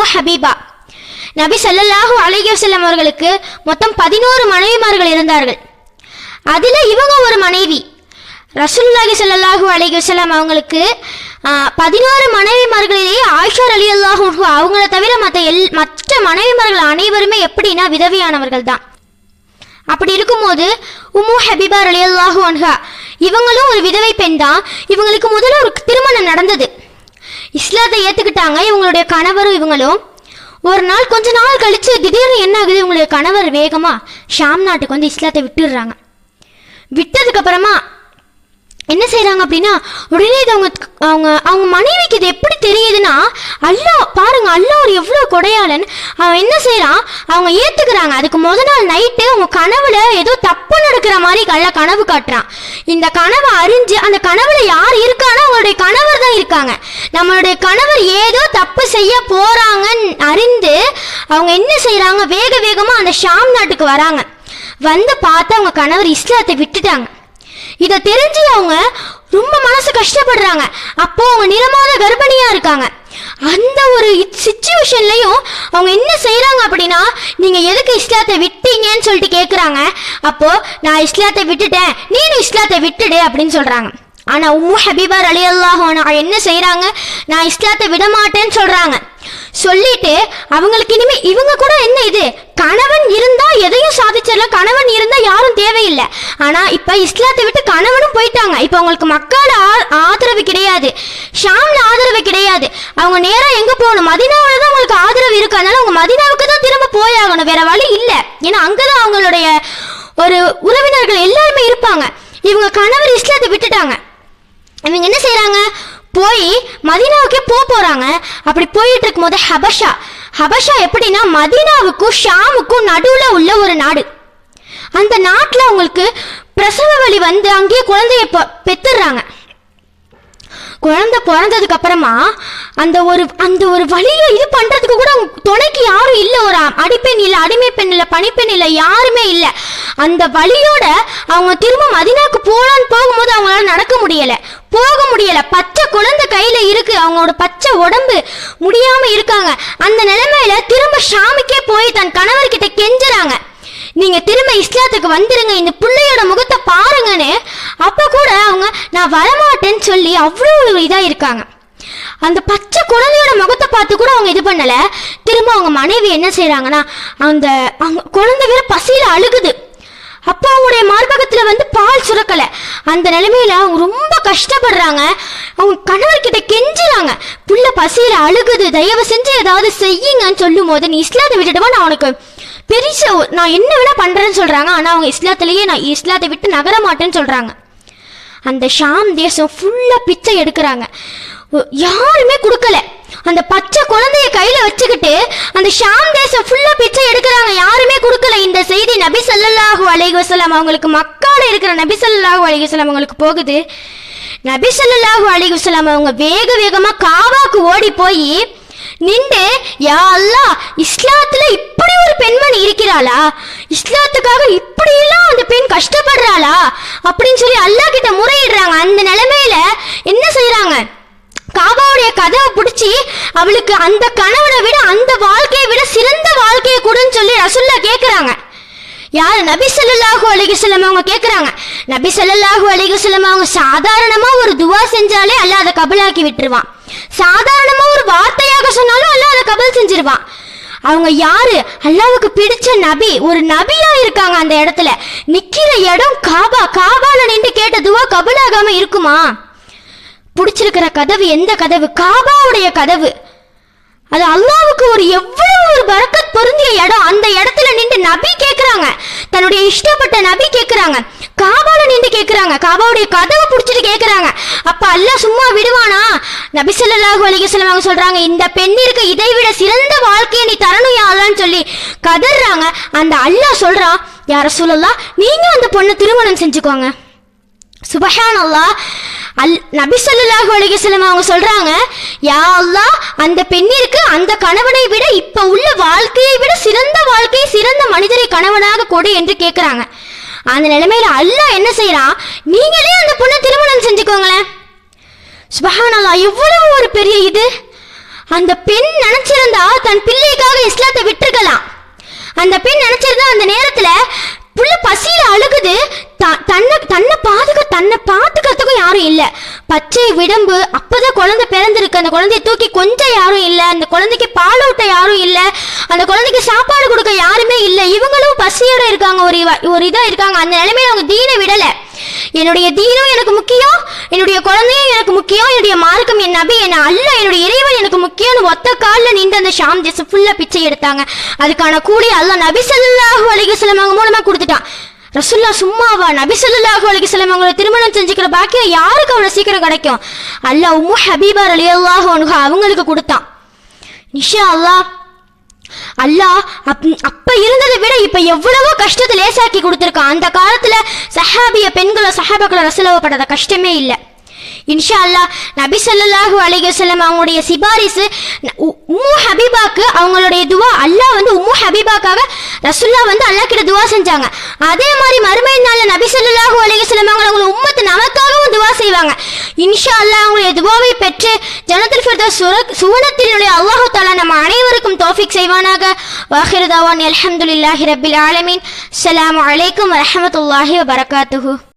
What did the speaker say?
உம்மு ஹபீபா. நபி சல்லல்லாஹு அலைஹி அவர்களுக்கு மொத்தம் பதினோரு மனைவிமார்கள் இருந்தார்கள். அதில் இவங்க ஒரு மனைவி. ரசூல்லாஹி ஸல்லல்லாஹு அலைஹி வஸல்லம் அவங்களுக்கு பதினோரு மனைவிமார்களிலேயே ஆயிஷார் ரலியல்லாஹு அன்ஹு அவங்கள தவிர மற்ற எல் மற்ற மனைவிமார்கள் அனைவருமே எப்படின்னா விதவியானவர்கள் தான். அப்படி இருக்கும்போது உம்மு அலி ரலியல்லாஹு அன்ஹா இவங்களும் ஒரு விதவை பெண் தான். இவங்களுக்கு முதல்ல ஒரு திருமணம் நடந்தது. இஸ்லாத்தை ஏத்துக்கிட்டாங்க இவங்களுடைய கணவரும் இவங்களும். ஒரு நாள் கொஞ்ச நாள் கழிச்சு திடீர்னு என்ன ஆகுது? இவங்களுடைய கணவர் வேகமா ஷாம் நாட்டுக்கு வந்து இஸ்லாத்தை விட்டுடுறாங்க. விட்டதுக்கு அப்புறமா என்ன செய்கிறாங்க அப்படின்னா உடனே இது அவங்க அவங்க அவங்க மனைவிக்கு இது எப்படி தெரியுதுன்னா அல்லாஹ் பாருங்க அல்லாஹ் ஒரு எவ்வளோ கொடையாளன். அவன் என்ன செய்கிறான் அவங்க ஏற்றுக்கிறாங்க அதுக்கு முத நாள் நைட்டு அவங்க கனவுல ஏதோ தப்பு நடக்கிற மாதிரி கல்ல கனவு காட்டுறான். இந்த கனவை அறிஞ்சு அந்த கனவுல யார் இருக்கான்னா அவங்களுடைய கணவர் தான் இருக்காங்க. நம்மளுடைய கணவர் ஏதோ தப்பு செய்ய போறாங்கன்னு அறிந்து அவங்க என்ன செய்கிறாங்க வேக வேகமாக அந்த ஷாம் நாட்டுக்கு வராங்க. வந்து பார்த்து அவங்க கணவர் இஸ்லாத்தை விட்டுட்டாங்க. இதை தெரிஞ்சு அவங்க ரொம்ப மனசு கஷ்டப்படுறாங்க. அப்போ அவங்க நிறமாத கர்ப்பிணியா இருக்காங்க. அந்த ஒரு சுச்சுவேஷன்லையும் அவங்க என்ன செய்யறாங்க அப்படின்னா நீங்க எதுக்கு இஸ்லாத்தை விட்டீங்கன்னு சொல்லிட்டு கேக்குறாங்க. அப்போ நான் இஸ்லாத்தை விட்டுட்டேன். நீனும் இஸ்லாத்தை விட்டுடு அப்படின்னு சொல்றாங்க. ஆனா உம்மு ஹபீபா அலி அல்லாஹ் என்ன செய்யறாங்க நான் இஸ்லாத்தை விட மாட்டேன்னு சொல்றாங்க. சொல்லிட்டு அவங்களுக்கு இனிமே இவங்க கூட என்ன இது? கணவன் இருந்தா எதையும் சாதிச்சிடல. கணவன் இருந்தா இல்லை. ஆனா இப்ப இஸ்லாத்தை விட்டு கணவனும் போயிட்டாங்க. இப்ப அவங்களுக்கு மக்கள் ஆ- ஆதரவு கிடையாது. ஷாம்ல ஆதரவு கிடையாது. அவங்க நேரம் எங்க போகணும்? மதினாவில் தான் அவங்களுக்கு ஆதரவு இருக்கு. அதனால அவங்க மதினாவுக்கு தான் திரும்ப போயாகணும். வேற வழி இல்லை. ஏன்னா அங்கதான் அவங்களுடைய ஒரு உறவினர்கள் எல்லாருமே இருப்பாங்க. இவங்க கணவர் இஸ்லாத்தை விட்டுட்டாங்க. இவங்க என்ன செய்யறாங்க போய் மதீனாவுக்கே போக போறாங்க. அப்படி போயிட்டு இருக்கும்போது ஹபஷா. ஹபஷா எப்படின்னா மதீனாவுக்கும் ஷாமுக்கும் நடுவுல உள்ள ஒரு நாடு. அந்த நாட்டில் அவங்களுக்கு பிரசவ வழி வந்து அங்கேயே குழந்தைய பெத்துடுறாங்க. குழந்தை பிறந்ததுக்கு அப்புறமா அந்த ஒரு அந்த ஒரு வழியை இது பண்றதுக்கு கூட அவங்க துணைக்கு யாரும் இல்லை ஒரு அடிப்பெண் இல்லை அடிமை பெண் இல்லை பனிப்பெண் இல்லை யாருமே இல்லை. அந்த வழியோட அவங்க திரும்ப மதினாக்கு போகலான்னு போகும்போது அவங்களால நடக்க முடியல. போக முடியல. பச்சை குழந்தை கையில இருக்கு. அவங்களோட பச்சை உடம்பு முடியாம இருக்காங்க. அந்த நிலைமையில திரும்ப ஷாமுக்கே போய் தன் கணவர்கிட்ட கெஞ்சுறாங்க. நீங்க திரும்ப இஸ்லாத்துக்கு வந்துருங்க இந்த பிள்ளையோட முகத்தை பாருங்கன்னு அப்ப கூட அவங்க நான் வரமாட்டேன்னு சொல்லி அவ்வளோ இதா இருக்காங்க. அந்த பச்சை குழந்தையோட முகத்தை பார்த்து கூட அவங்க இது பண்ணல. திரும்ப அவங்க மனைவி என்ன செய்யறாங்கன்னா அந்த அவங்க குழந்தை வேற பசியில அழுகுது. அப்போ அவங்களுடைய மார்பகத்துல வந்து பால் சுரக்கல. அந்த நிலைமையில அவங்க ரொம்ப கஷ்டப்படுறாங்க. அவங்க கணவர்கிட்ட கெஞ்சுறாங்க. புள்ள பசியில அழுகுது தயவு செஞ்சு ஏதாவது செய்யுங்கன்னு சொல்லும் போது நீ இஸ்லாத்தை விட்டுடுவா நான் உனக்கு பெரிச நான் என்ன வேணா பண்றேன்னு சொல்றாங்க. ஆனா அவங்க இஸ்லாத்திலேயே நான் இஸ்லாத்தை விட்டு நகர மாட்டேன்னு சொல்றாங்க. அந்த ஷாம் தேசம் ஃபுல்லா பிச்சை எடுக்கிறாங்க. யாருமே கொடுக்கல. அந்த பச்சை குழந்தைய கையில வச்சுக்கிட்டு அந்த ஷாம் தேசம் ஃபுல்லா பிச்சை எடுக்கிறாங்க. யாருமே கொடுக்கல. இந்த செய்தி நபி ஸல்லல்லாஹு அலைஹி அவங்களுக்கு மக்கால இருக்கிற நபி ஸல்லல்லாஹு அலைஹி அவங்களுக்கு போகுது. நபி ஸல்லல்லாஹு அலைஹி அவங்க வேக வேகமா காவாக்கு ஓடி போய் நின்று யா அல்லாஹ் இஸ்லாத்துல இப்படி ஒரு பெண்மணி இருக்கிறாளா? இஸ்லாத்துக்காக இப்படி எல்லாம் அந்த பெண் கஷ்டப்படுறாளா? அப்படின்னு சொல்லி அல்லாஹ் கிட்ட முறையிடுறாங்க. அந்த நிலைமையில என்ன செய்யறாங்க காபாவுடைய கதவை பிடிச்சி அவளுக்கு அந்த கணவனை விட அந்த வாழ்க்கையை விட சிறந்த வாழ்க்கையை கொடுன்னு சொல்லி ரசுல்லா கேக்குறாங்க. யார்? நபி ஸல்லல்லாஹு அலைஹி வஸல்லம் அவங்க கேட்குறாங்க நபி ஸல்லல்லாஹு அலைஹி அவங்க சாதாரணமாக ஒரு துவா செஞ்சாலே அல்லாஹ் அதை கபலாக்கி விட்டுருவான். சாதாரணமா ஒரு வார்த்தையாக சொன்னாலும் அல்லாஹ் அதை கபல் செஞ்சிருவான். அவங்க யாரு? அல்லாவுக்கு பிடிச்ச நபி ஒரு நபியா இருக்காங்க அந்த இடத்துல. நிக்கிற இடம் காபா காபால நின்று கேட்ட துவா கபலாகாம இருக்குமா? பிடிச்சிருக்கிற கதவு எந்த கதவு? காபாவுடைய கதவு. அது அல்லாவுக்கு ஒரு எவ்வளவு ஒரு பரக்கத் பொருந்திய இடம். அந்த இடத்துல நின்று நபி கேட்குறாங்க தன்னுடைய இஷ்டப்பட்ட நபி கேட்குறாங்க காபால நின்று கேட்குறாங்க காபாவுடைய கதவை பிடிச்சிட்டு கேட்குறாங்க அப்ப அல்லாஹ் சும்மா விடுவானா? நபி சொல்லாஹு அலைஹி வஸல்லம் அவங்க சொல்றாங்க இந்த பெண்ணிற்கு இதை விட சிறந்த வாழ்க்கையை நீ தரணும் யாருன்னு சொல்லி கதறாங்க அந்த அல்லாஹ் சொல்றான் யார சொல்லலாம் நீங்க அந்த பொண்ணை திருமணம் செஞ்சுக்கோங்க. சுபஹான் அல்லாஹ் அல் நபி ஸல்லல்லாஹு அவங்க சொல்றாங்க யா அந்த பெண்ணிற்கு அந்த கணவனை விட இப்ப உள்ள வாழ்க்கையை விட சிறந்த வாழ்க்கையை சிறந்த மனிதரை கணவனாக கொடு என்று கேக்குறாங்க. அந்த நிலைமையில அல்லாஹ் என்ன செய்றான் நீங்களே அந்த பொண்ணை திருமணம் செஞ்சுக்கோங்களேன். சுபஹானல்லா அல்லாஹ் எவ்வளவு ஒரு பெரிய இது. அந்த பெண் நினைச்சிருந்தா தன் பிள்ளைக்காக இஸ்லாத்தை விட்டுருக்கலாம். அந்த பெண் நினைச்சிருந்தா அந்த நேரத்துல யாரும் இல்ல. பச்சை விடம்பு அப்போதான் குழந்தை பிறந்திருக்கு. அந்த குழந்தைய தூக்கி கொஞ்சம் யாரும் இல்ல. அந்த குழந்தைக்கு பால் ஊட்ட யாரும் இல்லை. அந்த குழந்தைக்கு சாப்பாடு கொடுக்க யாருமே இல்லை. இவங்களும் பசியோட இருக்காங்க. ஒரு ஒரு இதாக இருக்காங்க. அந்த நிலைமையில அவங்க தீனை விடலை. என்னுடைய தீனம் எனக்கு முக்கியம். என்னுடைய குழந்தையும் எனக்கு முக்கியம். என்னுடைய மார்க்கம் என் நபி என் அல்ல. என்னுடைய இறைவன் எனக்கு முக்கியம்னு ஒத்த காலில் நின்று அந்த ஷாம் தேசம் ஃபுல்லா பிச்சை எடுத்தாங்க. அதுக்கான கூலி அல்லாஹ் நபி செல்லாக அலைஹி வஸல்லம் மூலமாக கொடுத்துட்டான். ரசுல்லா சும்மாவா? நபி ஸல்லல்லாஹு அலைஹி வஸல்லம் அவங்களை திருமணம் செஞ்சுக்கிற பாக்கியம் யாருக்கு அவ்வளோ சீக்கிரம் கிடைக்கும்? அல்லாஹ் உம்மு ஹபீபா ரலியல்லாஹு அனுகா அவங்களுக்கு கொடுத்தான். இன்ஷா அல்லாஹ் அல்லாஹ் அப் அப்ப இருந்ததை விட இப்ப எவ்வளவோ கஷ்டத்தை லேசாக்கி கொடுத்துருக்கான். அந்த காலத்துல சஹாபிய பெண்களோ சஹாபாக்களை ரசலவப்படாத கஷ்டமே இல்லை. இன்ஷா அல்லாஹ் நபி சொல்லாஹு அலிகசல்லம் அவங்களுடைய சிபாரிசு உ- உம்மு ஹபீபாக்கு அவங்களுடைய துவா அல்லாஹ் வந்து உம்மு ஹபீபாக்காக ரசுல்லா வந்து அல்லாஹ் கிட்ட துவா செஞ்சாங்க. அதே மாதிரி மறுமை நாளில் நபி ஸல்லல்லாஹு அலைஹி அவங்கள அவங்க அவங்க உம்மத்து நமக்காகவும் துவா செய்வாங்க. இன்ஷா அல்லாஹ் அவங்களுடைய துவாவை பெற்று ஜனத்தில் ஃபிர்தௌஸ் சுர- சுவனத்தினுடைய அல்லாஹு தாலா நம்ம அனைவருக்கும் தோஃபிக் செய்வானாக. வாஹிர் தவான் அல்ஹம்துலில்லாஹி ரபில் ஆலமீன். அஸ்ஸலாமு அலைக்கும் வரமத்துல்லாஹி வபரகாத்துஹு.